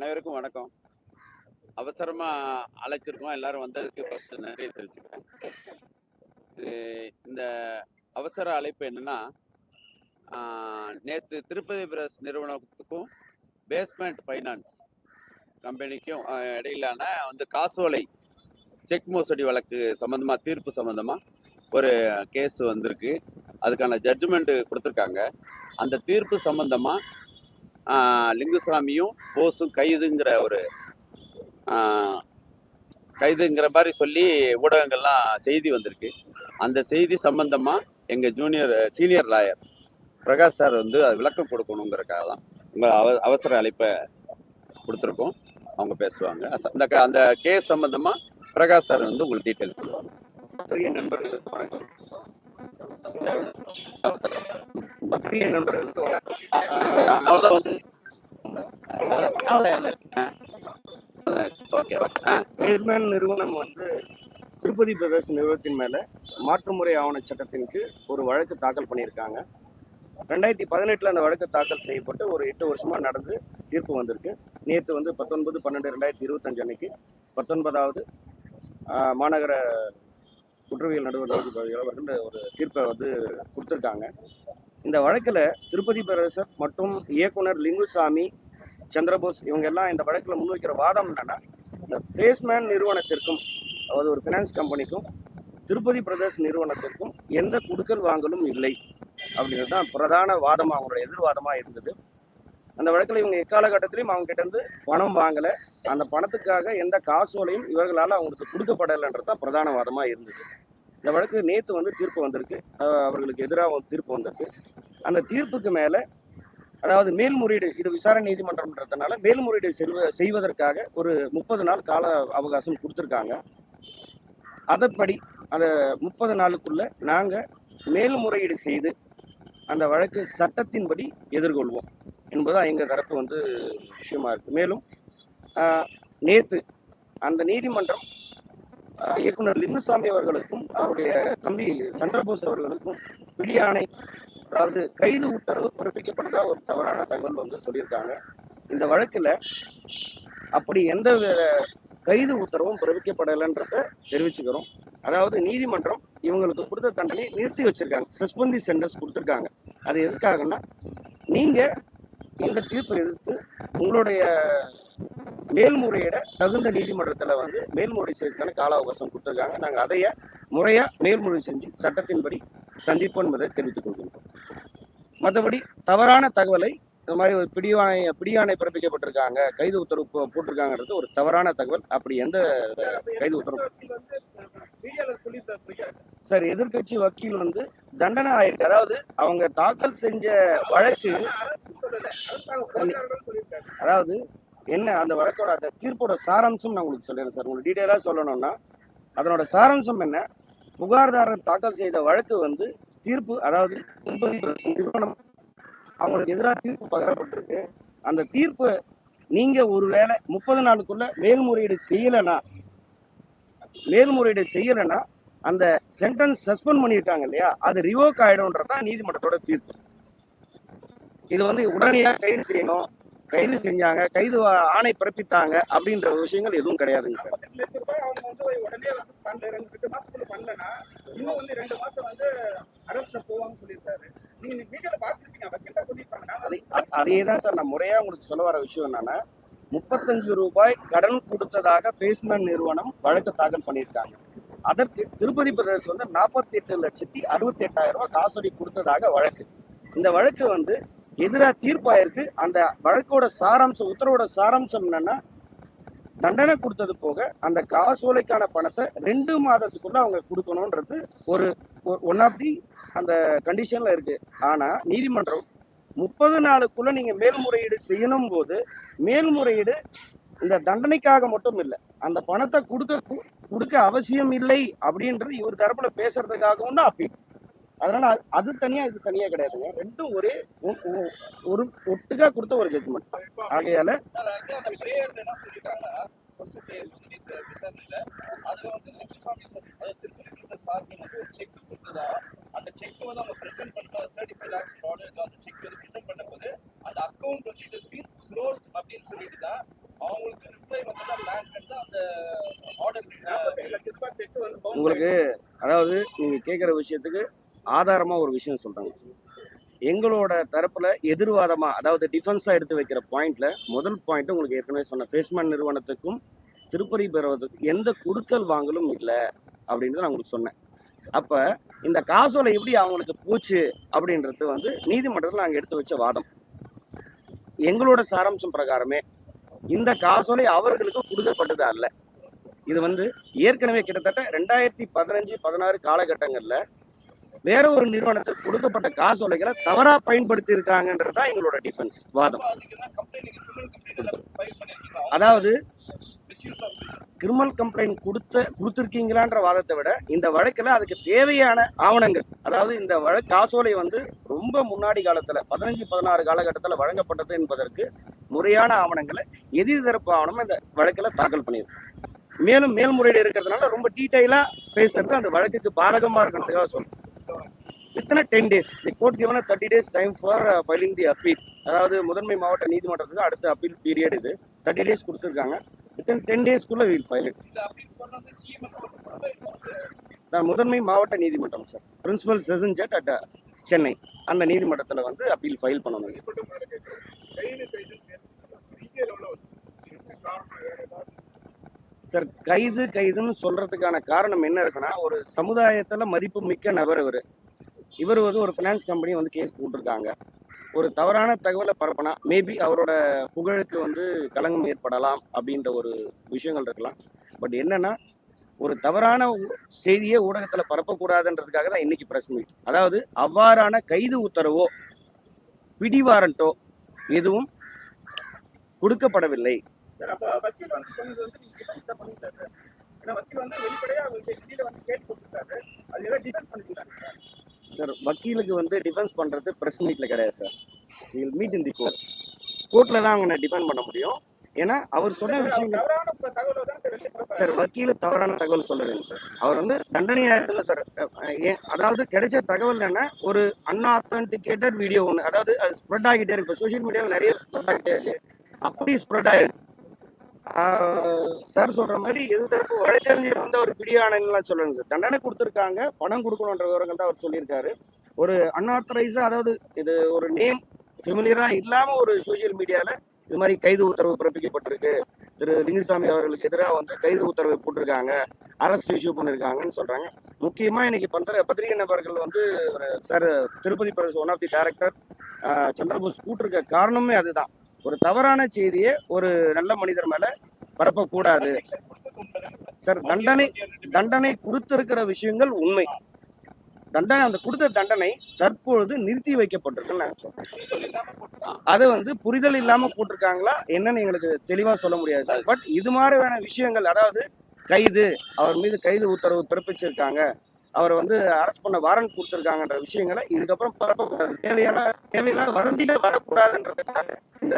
அனைவருக்கும் வணக்கம். அவசரமாக அழைச்சிருக்கோம். எல்லாரும் வந்ததுக்கு ஃபர்ஸ்ட் நன்றி தெரிவிச்சுக்கிறேன். இந்த அவசர அழைப்பு என்னன்னா நேற்று திருப்பதி பிரஸ் நிறுவனத்துக்கும் பேஸ்மெண்ட் ஃபைனான்ஸ் கம்பெனிக்கும் இடையிலான வந்து காசோலை செக் மோசடி வழக்கு சம்மந்தமாக தீர்ப்பு சம்மந்தமாக ஒரு கேஸ் வந்திருக்கு. அதுக்கான ஜட்ஜ்மெண்ட்டு கொடுத்துருக்காங்க. அந்த தீர்ப்பு சம்மந்தமாக லிங்குசாமியும் போஸும் கைதுங்கிற ஒரு கைதுங்கிற மாதிரி சொல்லி ஊடகங்கள்லாம் செய்தி வந்திருக்கு. அந்த செய்தி சம்பந்தமாக எங்கள் junior senior lawyer Prakash sir வந்து அது விளக்கம் கொடுக்கணுங்கிறக்காக தான் உங்கள் அவ அவசர அழைப்பை கொடுத்துருக்கோம். அவங்க பேசுவாங்க. அந்த க- அந்த கேஸ் சம்பந்தமாக பிரகாஷ் சார் வந்து உங்களுக்கு டீட்டெயில் சொல்லுவாங்க. நண்பர்கள் வணக்கம் பக்ரிய நண்பர்களுக்கு வந்து நிறுவனம் வந்து திருப்பதி பிரதர்ஸ் நிறுவனத்தின் மேல மாற்றுமுறை ஆவண சட்டத்தின் கீழ் ஒரு வழக்கு தாக்கல் பண்ணியிருக்காங்க. ரெண்டாயிரத்தி பதினெட்டில் அந்த வழக்கு தாக்கல் செய்யப்பட்டு ஒரு எட்டு வருஷமா நடந்து தீர்ப்பு வந்திருக்கு. நேற்று வந்து பத்தொன்பது பன்னெண்டு ரெண்டாயிரத்தி இருபத்தஞ்சு அன்னைக்கு பத்தொன்பதாவது மாநகர குற்றவியல் நடுவர் அவர்கள் ஒரு தீர்ப்பை வந்து கொடுத்துருக்காங்க. இந்த வழக்கில் திருப்பதி பிரதேசர் மற்றும் இயக்குனர் லிங்குசாமி சந்திரபோஸ் இவங்க எல்லாம் இந்த வழக்கில் முன்வைக்கிற வாதம் என்னன்னா இந்த ஃபேஸ்மேன் நிறுவனத்திற்கும் அதாவது ஒரு ஃபினான்ஸ் கம்பெனிக்கும் திருப்பதி பிரதேஷ் நிறுவனத்திற்கும் எந்த குடுக்கல் வாங்கலும் இல்லை. அப்படிங்கிறது தான் பிரதான வாதமாக அவங்களோட எதிர்வாதமாக இருந்தது. அந்த வழக்கில் இவங்க எக்காலகட்டத்திலையும் அவங்க கிட்டேருந்து பணம் வாங்கலை. அந்த பணத்துக்காக எந்த காசோலையும் இவர்களால் அவங்களுக்கு கொடுக்கப்படலைன்றது தான் பிரதான வாதமாக இருந்தது. இந்த வழக்கு நேற்று வந்து தீர்ப்பு வந்திருக்கு. அவர்களுக்கு எதிராக தீர்ப்பு வந்திருக்கு. அந்த தீர்ப்புக்கு மேலே அதாவது மேல்முறையீடு இது விசாரணை நீதிமன்றம்ன்றதுனால மேல்முறையீடு செல்வ செய்வதற்காக ஒரு முப்பது நாள் கால அவகாசம் கொடுத்துருக்காங்க. அதன்படி அந்த முப்பது நாளுக்குள்ள நாங்கள் மேல்முறையீடு செய்து அந்த வழக்கு சட்டத்தின்படி எதிர்கொள்வோம். என்பதுதான் எங்கள் தரப்பு வந்து விஷயமா இருக்குது மேலும் நேற்று அந்த நீதிமன்றம் இயக்குனர் லிங்குசாமி அவர்களுக்கும் அவருடைய தம்பி சந்திரபோஸ் அவர்களுக்கும் பிடியானை அதாவது கைது உத்தரவு பிறப்பிக்கப்பட்டதா ஒரு தவறான தகவல் வந்து சொல்லியிருக்காங்க. இந்த வழக்குல அப்படி எந்த கைது உத்தரவும் பிறப்பிக்கப்படலைன்றத தெரிவிச்சுக்கிறோம். அதாவது நீதிமன்றம் இவங்களுக்கு கொடுத்த தண்டனை நிறுத்தி வச்சிருக்காங்க. சஸ்பெந்தி சென்டென்ஸ் கொடுத்துருக்காங்க. அது எதுக்காகன்னா நீங்க இந்த தீர்ப்பை எதிர்த்து உங்களுடைய மேல்முறையிட தகுந்த நீதிமன்றத்துல வந்து மேல்முறை செய்யறதுக்கான கால அவகாசம் கொடுத்துருக்காங்க. நாங்க அதைய முறையா மேல்முறை செஞ்சு சட்டத்தின்படி சந்திப்போம் என்பதை தெரிவித்துக் கொள்கின்றோம். மற்றபடி தவறான தகவலை இந்த மாதிரி ஒரு பிடிவானை பிடியாணை பிறப்பிக்கப்பட்டிருக்காங்க கைது உத்தரவு போ- போட்டிருக்காங்கன்றது ஒரு தவறான தகவல். அப்படி எந்த கைது உத்தரவு? சார் எதிர்க்கட்சி வக்கீல் வந்து தண்டனை ஆயிருக்கு. அதாவது அவங்க தாக்கல் செஞ்ச வழக்கு அதாவது என்ன அந்த வழக்கோட அந்த தீர்ப்போட சாராம்சம் நான் உங்களுக்கு சொல்லிடுறேன் சார். உங்களுக்கு டீட்டெயிலாக சொல்லணும்னா அதனோட சாராம்சம் என்ன? புகார்தாரர் தாக்கல் செய்த வழக்கு வந்து தீர்ப்பு அதாவது நிறுவனம் அவங்களுக்கு எதிராக தீர்ப்பு பகரப்பட்டிருக்கு. அந்த தீர்ப்பு நீங்க ஒருவேளை முப்பது நாளுக்குள்ள மேல்முறையீடு செய்யலைன்னா மேல்முறையீடு செய்யலைன்னா அந்த சென்டென்ஸ் சஸ்பெண்ட் பண்ணியிருக்காங்க இல்லையா? அது ரிவோக் ஆகிடும்ன்றது தான் நீதிமன்றத்தோட தீர்ப்பு. இது வந்து உடனடியாக கைது செய்யணும். கைது செஞ்சாங்க கைது ஆணை பிறப்பித்தாங்க அப்படின்ற விஷயங்கள் எதுவும் கிடையாதுங்க சார். இன்னும் ரெண்டு வந்து அதே தான் சார் நான் முறையா உங்களுக்கு சொல்ல வர விஷயம் என்னன்னா முப்பத்தஞ்சு ரூபாய் கடன் கொடுத்ததாக பேஸ்மேன் நிறுவனம் வழக்கு தாக்கல் பண்ணியிருக்காங்க. அதற்கு திருப்பதி பிரதேசம் வந்து நாற்பத்தி எட்டு லட்சத்தி அறுபத்தி எட்டாயிரம் ரூபாய் காசோடி கொடுத்ததாக வழக்கு. இந்த வழக்கு வந்து எதிராக தீர்ப்பாயிருக்கு. அந்த வழக்கோட சாராம்சம் உத்தரவோட சாராம்சம் என்னன்னா தண்டனை கொடுத்தது போக அந்த காசோலைக்கான பணத்தை ரெண்டு மாதத்துக்குள்ள அவங்க கொடுக்கணுன்றது ஒரு ஒன் ஆஃப் தி அந்த கண்டிஷன்ல இருக்கு. ஆனா நீதிமன்றம் முப்பது நாளுக்குள்ள நீங்க மேல்முறையீடு செய்யணும் போது மேல்முறையீடு இந்த தண்டனைக்காக மட்டும் இல்லை அந்த பணத்தை கொடுக்க கொடுக்க அவசியம் இல்லை அப்படின்றது இவர் தரப்புல பேசுறதுக்காகவும் தான் அப்பீல். அதனால அது- தனியா இது தனியா கிடையாதுங்க. ரெண்டும் ஒரே ஒரு ஒட்டுக்கா கொடுத்த ஒரு ஜட்ஜ்மெண்ட் ஆகையால அந்த செக் கொடுத்ததா அந்த செக் வந்து அவங்க பிரசன்ட் பண்ண தேர்ட்டி ஃபைவ் லேக்ஸ் டாலர் அந்த செக் வந்து பிரசன்ட் பண்ணும்போது அந்த அக்கௌண்ட் வந்து இட் பீன் க்ளோஸ்ட் அப்படின்னு சொல்லிட்டு தான் அவங்களுக்கு ரிப்ளை வந்து பேங்க் வந்து அந்த ஆர்டர் உங்களுக்கு அதாவது நீங்க கேட்குற விஷயத்துக்கு ஆதாரமாக ஒரு விஷயம் சொல்கிறாங்க எங்களோட தரப்புல எதிர்வாதமா அதாவது டிஃபென்ஸா எடுத்து வைக்கிற பாயிண்ட்ல முதல் பாயிண்ட் உங்களுக்கு ஏற்கனவே சொன்ன ஃபேஸ்மேன் நிறுவனத்துக்கும் திருப்பதி பெறுவதற்கும் எந்த கொடுக்கல் வாங்கலும் இல்லை அப்படின்னு நான் உங்களுக்கு சொன்னேன். அப்ப இந்த காசோலை எப்படி அவங்களுக்கு போச்சு அப்படின்றது வந்து நீதிமன்றத்தில் நாங்கள் எடுத்து வச்ச வாதம். எங்களோட சாராம்சம் பிரகாரமே இந்த காசோலை அவர்களுக்கு கொடுக்கப்பட்டது அல்ல. இது வந்து ஏற்கனவே கிட்டத்தட்ட ரெண்டாயிரத்தி பதினஞ்சு பதினாறு காலகட்டங்களில் வேற ஒரு நிறுவனத்துக்கு கொடுக்கப்பட்ட காசோலைகளை தவறா பயன்படுத்தி இருக்காங்கன்றதா தான் எங்களோட டிஃபென்ஸ் வாதம். அதாவது கிரிமினல் கம்ப்ளைண்ட் கொடுத்த கொடுத்துருக்கீங்களான்ற வாதத்தை விட இந்த வழக்கில் அதுக்கு தேவையான ஆவணங்கள் அதாவது இந்த வழக்கு காசோலை வந்து ரொம்ப முன்னாடி காலத்தில் பதினஞ்சு பதினாறு காலகட்டத்தில் வழங்கப்பட்டது என்பதற்கு முறையான ஆவணங்களை எதிர்தரப்பு ஆவணம் இந்த வழக்கில் தாக்கல் பண்ணியிருக்கோம். மேலும் மேல்முறையீடு இருக்கிறதுனால ரொம்ப டீட்டெயிலாக பேசுறது அந்த வழக்குக்கு பாதகமாக இருக்கிறதுக்காக சொல்லணும் இத்தனை ten days the court given thirty days time for filing the appeal அதாவது முதன்மை மாவட்ட நீதிமன்றத்துக்கு அடுத்த அப்பீல் பீரியட் இது. தேர்ட்டி டேஸ் கொடுத்துருக்காங்க. வித்தின் டென் டேஸ்க்குள்ள வீல் ஃபைல் இட் நான் முதன்மை மாவட்ட நீதிமன்றம் sir principal session judge at Chennai அந்த நீதிமன்றத்தில் வந்து அப்பீல் ஃபைல் பண்ணணும். சார் கைது கைதுன்னு சொல்றதுக்கான காரணம் என்ன இருக்குன்னா ஒரு சமுதாயத்தில் மதிப்பு மிக்க நபர் இவர் இவர் வந்து ஒரு ஃபினான்ஸ் கம்பெனி வந்து கேஸ் போட்டிருக்காங்க. ஒரு தவறான தகவலை பரப்பினா மேபி அவரோட புகழுக்கு வந்து களங்கம் ஏற்படலாம் அப்படின்ற ஒரு விஷயங்கள் இருக்கலாம். பட் என்னன்னா ஒரு தவறான ஊ- செய்தியை ஊடகத்தில் பரப்பக்கூடாதுன்றதுக்காக தான் இன்னைக்கு பிரஸ் மீட் அதாவது அவ்வாறான கைது உத்தரவோ பிடிவாரண்டோ எதுவும் கொடுக்கப்படவில்லை. வந்து வெளிப்படையா வந்து கேட்டு கொடுத்துருக்காரு அது எல்லாம் பண்ணிக்கிறாங்க சார் வக்கீலுக்கு வந்து டிஃபென்ஸ் பண்றது பிரஸ் மீட்ல கிடையாது sir will meet in the court கோர்ட்ல தான் அவங்க டிஃபெண்ட் பண்ண முடியும். ஏன்னா அவர் சொன்ன விஷயங்கள் சார் வக்கீல் தவறான தகவல் சொல்லலைங்க சார் அவர் வந்து தண்டனையா இருக்குல்ல சார் ஏன் அதாவது கிடைச்ச தகவல் என்ன ஒரு அன்ஆத்தன்டிகேட்டட் வீடியோ ஒன்று அதாவது அது ஸ்ப்ரெட் ஆகிட்டே இருக்கு. சோஷியல் மீடியாவில் நிறைய ஸ்ப்ரெட் ஆகிட்டே இருக்கு. அப்படி ஸ்ப்ரெட் ஆயிருக்கு. சார் சொல்ற மாதிரி எது வழக்கறிஞர் வந்து அவர் பிடியானலாம் சொல்லணும் சார் தண்டனை கொடுத்துருக்காங்க பணம் கொடுக்கணுன்ற விவரங்கள் தான் அவர் சொல்லியிருக்காரு. ஒரு அன்ஆத்தரைஸா அதாவது இது ஒரு நேம் ஃபெமிலியரா இல்லாம ஒரு சோஷியல் மீடியால இது மாதிரி கைது உத்தரவு பிறப்பிக்கப்பட்டிருக்கு. திரு லிங்குசாமி அவர்களுக்கு எதிராக வந்து கைது உத்தரவு போட்டிருக்காங்க அரஸ்ட் இஷ்யூ பண்ணிருக்காங்கன்னு சொல்றாங்க. முக்கியமா இன்னைக்கு பந்திர பத்திரிகை நபர்கள் வந்து sir Tirupati Pradesh one of the director Chandrabose கூட்டிருக்க காரணமே அதுதான். ஒரு தவறான செய்தியை ஒரு நல்ல மனிதர் மேல பரப்பக்கூடாது. சார் தண்டனை தண்டனை கொடுத்திருக்கிற விஷயங்கள் உண்மை. தண்டனை அந்த கொடுத்த தண்டனை தற்பொழுது நிறுத்தி வைக்கப்பட்டிருக்குன்னு நான் சொல்றேன். அது வந்து புரிதல் இல்லாம போட்டிருக்காங்களா என்னன்னு எங்களுக்கு தெளிவா சொல்ல முடியாது சார். பட் இது மாதிரியான விஷயங்கள் அதாவது கைது அவர் மீது கைது உத்தரவு பிறப்பிச்சிருக்காங்க. அவரை வந்து அரெஸ்ட் பண்ண வாரண்ட் கொடுத்துருக்காங்கன்ற விஷயங்களை இதுக்கப்புறம் பரப்பக்கூடாது தேவையான தேவையில்லாத வதந்திகள் வரக்கூடாதுன்றதுக்காக இந்த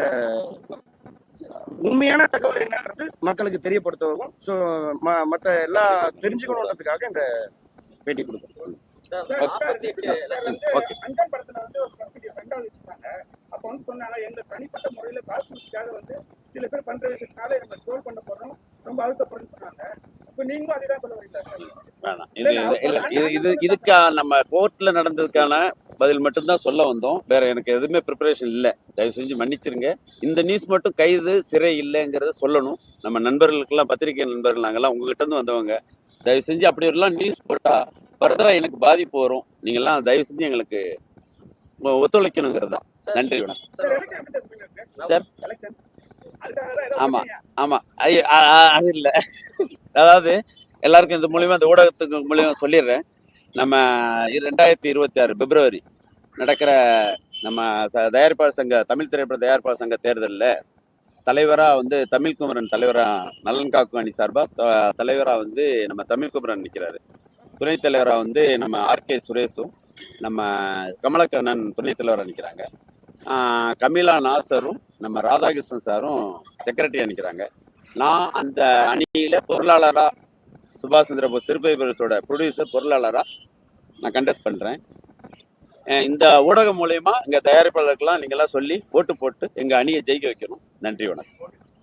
உண்மையான தகவல் என்னன்றது மக்களுக்கு தெரியப்படுத்தவும் ஸோ மற்ற எல்லா தெரிஞ்சுக்கணுன்றதுக்காக இந்த பேட்டி கொடுக்குறோம் ஓகே அப்ப வந்து சொன்னாங்க எங்க தனிப்பட்ட முறையில காசுக்காக வந்து சில பேர் பண்ற விஷயத்தினால நம்ம ட்ரோல் பண்ண போறோம். ரொம்ப அழுத்தப்படுன்னு சொன்னாங்க. வேணாம். இது இது- இல்ல இது இது இதுக்கா நம்ம கோர்ட்ல நடந்ததுக்கான பதில் மட்டும்தான் சொல்ல வந்தோம். வேற எனக்கு எதுவுமே ப்ரிப்பரேஷன் இல்லை. தயவு செஞ்சு மன்னிச்சிருங்க. இந்த நியூஸ் மட்டும் கைது சிறை இல்லைங்கிறத சொல்லணும். நம்ம நண்பர்களுக்கெல்லாம் பத்திரிகை நண்பர்கள் நாங்கெல்லாம் உங்ககிட்ட இருந்து வந்தவங்க தயவு செஞ்சு அப்படி எல்லாம் நியூஸ் போட்டா ஃபர்தரா எனக்கு பாதிப்பு வரும். நீங்கெல்லாம் தயவு செஞ்சு எங்களுக்கு ஒத்துழைக்கணுங்கிறது தான் நன்றி வணக்கம். சார் ஆமா. ஆமா. அது இல்ல. அதாவது எல்லாருக்கும் இந்த மூலியமா இந்த ஊடகத்துக்கு மூலியமா சொல்லிடுறேன். நம்ம ரெண்டாயிரத்தி இருபத்தி ஆறு பிப்ரவரி நடக்கிற நம்ம தயாரிப்பாளர் சங்க தமிழ் திரைப்பட தயாரிப்பாளர் சங்க தேர்தலில் தலைவரா வந்து தமிழ் குமரன் தலைவரா நலன் காக்கும் அணி சார்பா த- தலைவரா வந்து நம்ம தமிழ் குமரன் நிற்கிறாரு துணைத் தலைவரா வந்து நம்ம ஆர்கே சுரேஷும் நம்ம கமலக்கண்ணன் துணைத் தலைவரா நிற்கிறாங்க கமிலா நாசரும் நம்ம ராதாகிருஷ்ணன் சாரும் செக்ரட்டரியா நிற்கிறாங்க நான் அந்த அணியில பொருளாளரா சுபாஷ் சந்திர போஸ் திருப்பதி பிரதேசோட ப்ரொடியூசர் பொருளாளரா நான் கண்டெஸ்ட் பண்றேன். இந்த ஊடகம் மூலயமா எங்க தயாரிப்பாளருக்கெல்லாம் நீங்க எல்லாம் சொல்லி ஓட்டு போட்டு எங்க அணியை ஜெயிக்க வைக்கணும். நன்றி வணக்கம்.